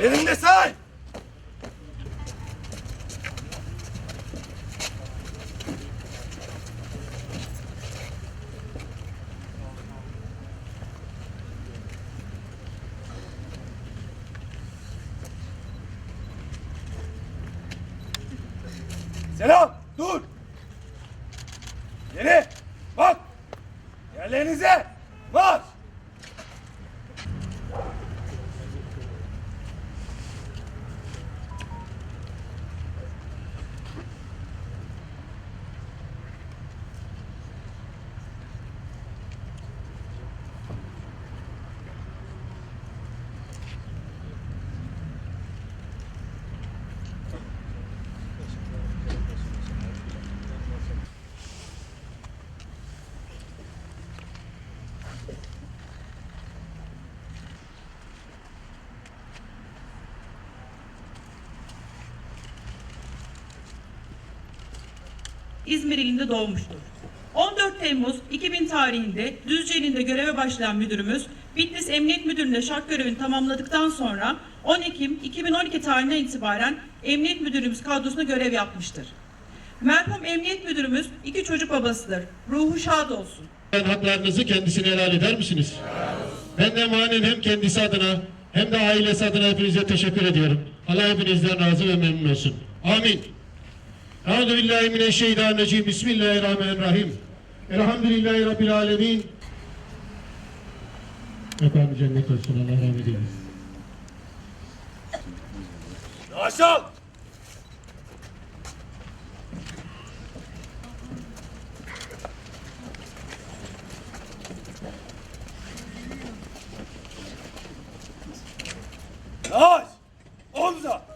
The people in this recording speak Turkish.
Elinde say. Selam, dur. Geri, bak. Yerlerinize, marş. İzmir ilinde doğmuştur. 14 Temmuz 2000 tarihinde Düzce'nin göreve başlayan müdürümüz Bitlis Emniyet Müdürlüğü'nde şart görevini tamamladıktan sonra 10 Ekim 2012 tarihinden itibaren Emniyet Müdürlüğümüz kadrosunda görev yapmıştır. Merhum Emniyet Müdürümüz iki çocuk babasıdır. Ruhu şad olsun. haklarınızı kendisine helal eder misiniz? Ben de manen hem kendisi adına hem de ailesi adına hepinize teşekkür ediyorum. Allah hepinizden razı ve memnun olsun. Amin. Euzu billahi mineşşeytanirracim. Bismillahirrahmanirrahim. Elhamdülillahi rabbil alamin. Efendim cennet olsun. Allah rahmet eylesin. Ol. Yavaş. Omza.